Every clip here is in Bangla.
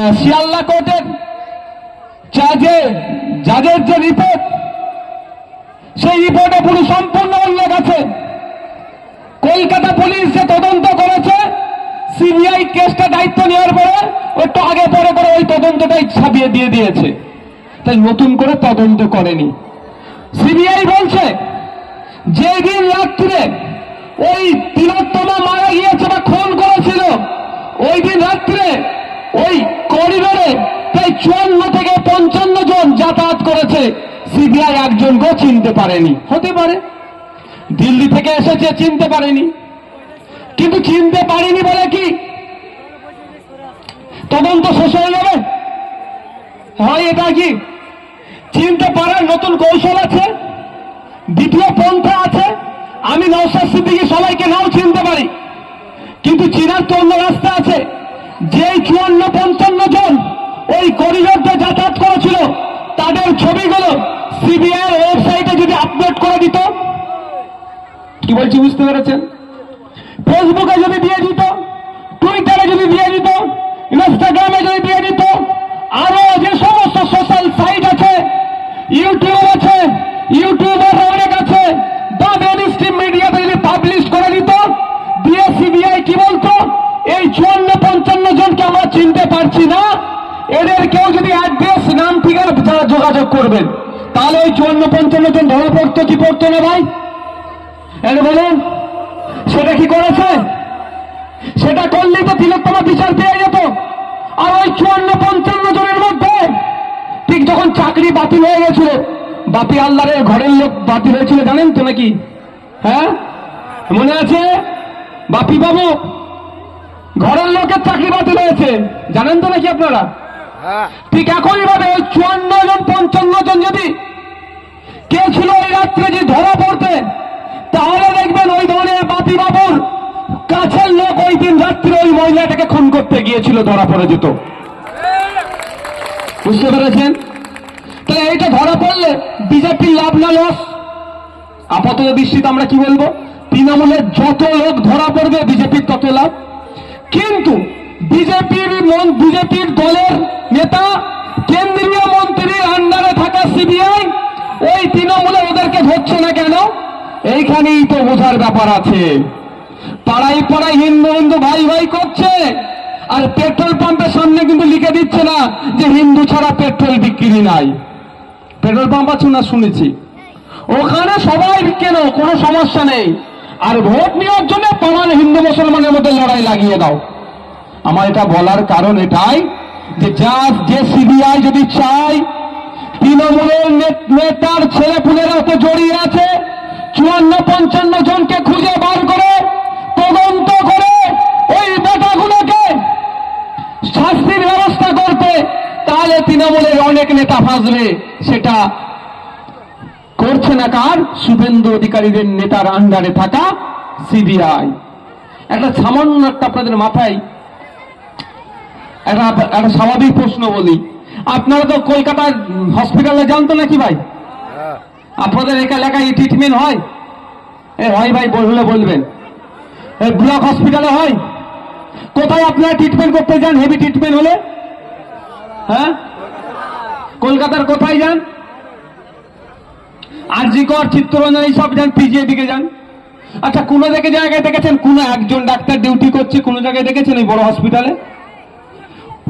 আহ, শিয়ালদা কোর্টের জাজে জাজের যে রিপোর্ট সেই রিপোর্টে পুরো সম্পূর্ণ উল্লেখ আছে কলকাতা পুলিশ যে তদন্ত করেছে সিবিআই কেসটা দায়িত্ব নেওয়ার পরে একটু আগে পরে পরে ওই তদন্তটাই ছাপিয়ে দিয়ে দিয়েছে। তাই নতুন করে তদন্ত করেনি। সিবিআই বলছে যে দিন রাত্রিরে ওই তিলোত্তমা মারা গিয়েছে বা খুন করেছিল ওই দিন রাত্রে ওই চুয়ান্ন থেকে পঞ্চান্ন জন যাতায়াত করেছে। সিবিআই একজনকেও চিনতে পারেনি। হতে পারে। দিল্লি থেকে এসেছে, চিনতে পারেনি। কিন্তু চিনতে পারেনি বলে কি? তদন্ত শেষ হয়ে যাবে। হয় এটা কি? চিনতে পারার নতুন কৌশল আছে? দ্বিতীয় পন্থা আছে? আমি নৌসাদ সিদ্দিকি সবাইকে নাও চিনতে পারি। কিন্তু চিনার তো অন্য রাস্তা আছে। যেই চুয়ান্ন, পঞ্চান্ন জন ওই করিডোরটা যাতায়াত করেছিল, তাদের ছবিগুলো সিবিআই ওয়েবসাইটে যদি আপলোড করে দিত, কি বলছি বুঝতে পেরেছেন? ফেসবুকে যদি দিয়ে দিত, টুইটারে যদি দিয়ে দিত, ইনস্টাগ্রামে যদি দিয়ে দিত, আরও যে সমস্ত সোশ্যাল সাইট আছে, ইউটিউব আছে, ইউটিউবার অনেক আছে বা মেন স্ট্রিম মিডিয়াতে যদি পাবলিশ করে দিত, দিয়ে সিবিআই কি বলতো? এই চুয়ান্ন পঞ্চান্ন জনকে আমরা চিনতে পারছি না। এদের কেউ যদি অ্যাড্রেস, নাম, ঠিকানা যারা যোগাযোগ করবেন, তাহলে ওই চুয়ান্ন, পঞ্চান্ন জন ধরা পড়তো, কি পড়তো না ভাই? এটা বলুন সেটা কি করেছে? সেটা করলেই তো তিলোত্তমা বিচার পেয়ে যেত। আর ওই চুয়ান্ন, পঞ্চান্ন জনের মধ্যে, ঠিক যখন চাকরি বাতিল হয়ে গেছিল, বাপি আল্লাহরের ঘরের লোক বাতিল হয়েছিল, জানেন তো নাকি? হ্যাঁ? মনে আছে? বাপি বাবু, ঘরের লোকের চাকরি বাতিল হয়েছে, জানেন তো নাকি আপনারা? ঠিক একই ভাবে ওই চুয়ান্ন জন, পঞ্চান্ন জন যদি কে ছিল ওই রাত্রে যে ধরা পড়তে তাহলে দেখবেন ওই ধরনের বাপি বাবুর কাছের লোক ওই দিন রাত্রে ওই মহিলাটাকে খুন করতে গিয়েছিল, ধরা পড়ে যেত। বুঝতে পেরেছেন? তাহলে এইটা ধরা পড়লে বিজেপির লাভ না লস? আপাতত দৃষ্টিতে আমরা কি বলব? তৃণমূলের যত লোক ধরা পড়বে, বিজেপির তত লাভ। কিন্তু বিজেপির মন, বিজেপির দলের নেতা, কেন্দ্রীয় মন্ত্রীর আন্ডারে থাকা সিবিআই, ওই তৃণমূলে ওদেরকে ধরছে না কেন? এইখানেই তো বোঝার ব্যাপার আছে। পাড়ায় পাড়ায় হিন্দু হিন্দু ভাই ভাই করছে, আর পেট্রোল পাম্পের সামনে কিন্তু লিখে দিচ্ছে না যে হিন্দু ছাড়া পেট্রোল বিক্রি নাই। পেট্রোল পাম্প আছে না শুনেছি? ওখানে সবাই কেন? কোনো সমস্যা নেই। আর ভোট নেওয়ার জন্য পাড়ার হিন্দু মুসলমানের মধ্যে লড়াই লাগিয়ে দাও। আমার এটা বলার কারণ এটাই যে যা যে সিবিআই যদি চাই তৃণমূলের নেতার ছেলে পুলেরা তো জড়িয়ে আছে, চুয়ান্ন পঞ্চান্ন জনকে খুঁজে বার করে, তদন্ত করে ওই বেটাগুলোকে শাস্তির ব্যবস্থা করতে তাহলে তৃণমূলের অনেক নেতা ফাঁসবে, সেটা করছে না কার? শুভেন্দু অধিকারীদের নেতার আন্ডারে থাকা সিবিআই। একটা সামান্য একটা আপনাদের মাথায় একটা একটা স্বাভাবিক প্রশ্ন বলি। আপনারা তো কলকাতার হসপিটালে যান তো নাকি ভাই? আপনাদের একা এলাকায় ট্রিটমেন্ট হয়? এ হয় ভাই বললে বলবেন। ব্লক হসপিটালে হয়? কোথায় আপনারা ট্রিটমেন্ট করতে যান হেভি ট্রিটমেন্ট হলে? হ্যাঁ? কলকাতার কোথায় যান? আরজিকর চিত্তরঞ্জন এই সব যান পিজিএ দিকে যান। আচ্ছা কোনো দিকে জায়গায় দেখেছেন? কোনো একজন ডাক্তার ডিউটি করছে কোনো জায়গায় দেখেছেন এই বড় হসপিটালে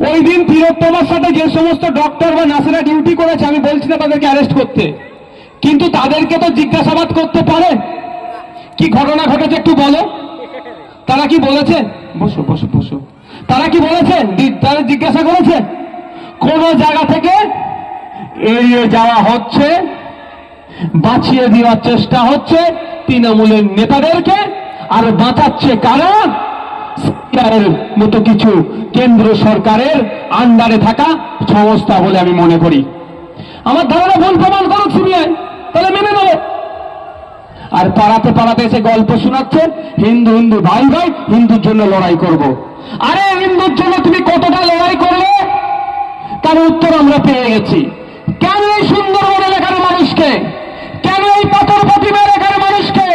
ওই দিন তিলোত্তমার সাথে যে সমস্ত ডক্টর বা নার্সেরা ডিউটি করেছে, আমি বলছি না তাদেরকে অ্যারেস্ট করতে। কিন্তু তাদেরকে তো জিজ্ঞাসাবাদ করতে পারে। কি ঘটনা ঘটেছে একটু বলো। তারা কি বলেছে? বসো বসো বসো। তারা কি বলেছে? তারা জিজ্ঞাসা করেছে? কোন জায়গা থেকে এড়িয়ে যাওয়া হচ্ছে? বাঁচিয়ে দেওয়ার চেষ্টা হচ্ছে তৃণমূলের নেতাদেরকে? আর বাঁচাচ্ছে কারা? সিপিআইয়ের মতো কিছু কেন্দ্র সরকারের আন্ডারে থাকা সংস্থা বলে আমি মনে করি। আমার ধারণা ভুল প্রমাণ করুক সিবিআই, তাহলে মেনে নেব। আর পাড়াতে পাড়াতে এসে গল্প শোনাচ্ছে হিন্দু হিন্দু ভাই ভাই, হিন্দুর জন্য লড়াই করব। আরে হিন্দুর জন্য তুমি কতটা লড়াই করবে তার উত্তর আমরা পেয়ে গেছি কেন এই সুন্দরবন এলাকার মানুষকে কেন এই পাথর প্রতিমা এলাকার মানুষকে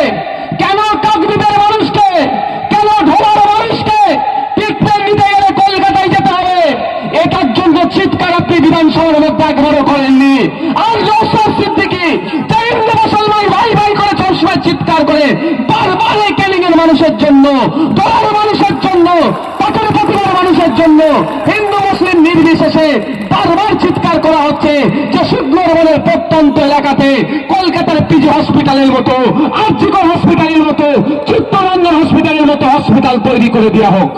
কেন কাকদ্বীপের মানুষকে কেন ঢোলার মানুষকে ট্রিটমেন্ট নিতে গেলে কলকাতায় যেতে হবে এটা বিধানসভার মধ্যে একবারও করেননি। আর নৌসাদ সিদ্দিকি মুসলমান ভাই ভাই করে সবসময় চিৎকার করে বারবার এই কেলিং এর মানুষের জন্য, দলার মানুষের জন্য, পাথর প্রতিমার মানুষের জন্য, হিন্দু, মুসলিম নির্বিশেষে বারবার চিৎকার করা হচ্ছে যে সুন্দরবনের প্রত্যন্ত এলাকাতে কলকাতার পিজি হসপিটালের মতো, আর্জিকর হসপিটালের মতো, চিত্তরঞ্জন হসপিটালের মতো হসপিটাল তৈরি করে দেওয়া হোক।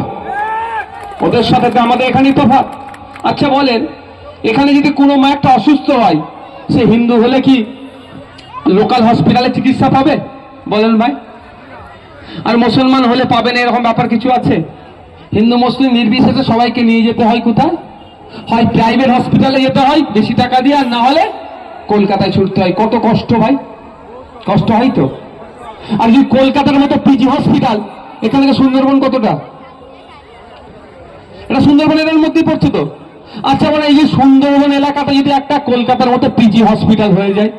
ওদের সাথে তো আমাদের এখানেই তফাৎ আচ্ছা বলেন এখানে যদি কোনো মা একটা অসুস্থ হয়, সে হিন্দু হলে কি লোকাল হসপিটালে চিকিৎসা পাবে? বলেন ভাই। আর মুসলমান হলে পাবে না, এরকম ব্যাপার কিছু আছে? হিন্দু, মুসলিম নির্বিশেষে সবাইকে নিয়ে যেতে হয় কোথায়? হয় প্রাইভেট হসপিটালে যেতে হয়, বেশি টাকা দিয়ে, আর না হলে কলকাতায় ছুটতে হয়। কত কষ্ট ভাই। কষ্ট হয় তো। আর যদি কলকাতার মতো পিজি হসপিটাল এখান থেকে সুন্দরবন কতটা? এটা সুন্দরবনের এর মধ্যেই পড়ছে তো। আচ্ছা মানে এই যে সুন্দরবন এলাকাটা যদি একটা কলকাতার মতো পিজি হসপিটাল হয়ে যায়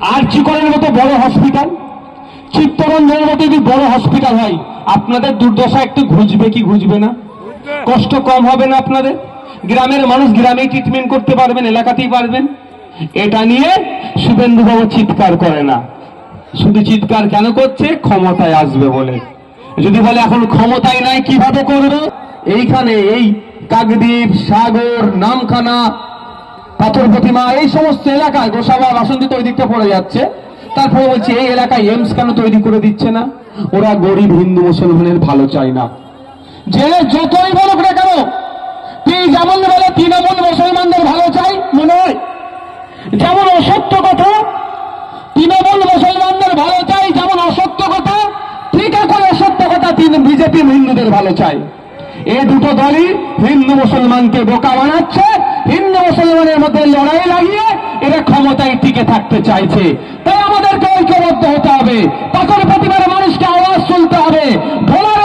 আর্চিকরের মতো বড় হসপিটাল চিত্তরঞ্জনের মতো যদি বড় হসপিটাল হয় আপনাদের দুর্দশা একটু ঘুচবে কি ঘুচবে না? কষ্ট কম হবে না আপনাদের? গ্রামের মানুষ গ্রামেই ট্রিটমেন্ট করতে পারবেন এলাকাতেই পারবেন। এটা নিয়ে শুভেন্দুবাবু চিৎকার করে না। শুধু চিৎকার কেন করছে? ক্ষমতায় আসবে বলে। যদি বলে এখন ক্ষমতায় নাই কীভাবে করবে? এইখানে এই কাকদ্বীপ, সাগর, নামখানা, পাথর প্রতিমা, এই সমস্ত এলাকায় গোসাবা বাসন্তী ওই দিকটা পড়ে যাচ্ছে। তারপরে বলছি, এই এলাকায় এমস কেন তৈরি করে দিচ্ছে না? ওরা গরিব হিন্দু মুসলমানের ভালো চায় না। যে যতই বলুক না কেন, যেমন বলে তৃণমূল মুসলমানদের ভালো চাই, মনে হয়। যেমন অসত্য কথা, তৃণমূল মুসলমানদের ভালো চাই, যেমন অসত্য কথা, ঠিক করে অসত্য কথা বিজেপি হিন্দুদের ভালো চায়। এই দুটো দলই হিন্দু মুসলমানকে বোকা বানাচ্ছে। হিন্দু মুসলমানের মধ্যে লড়াই লাগিয়ে এরা ক্ষমতায় টিকে থাকতে চাইছে। তাই আমাদেরকে ঐক্যবদ্ধ হতে হবে। তখন প্রতিবার মানুষকে আওয়াজ তুলতে হবে। ভোলার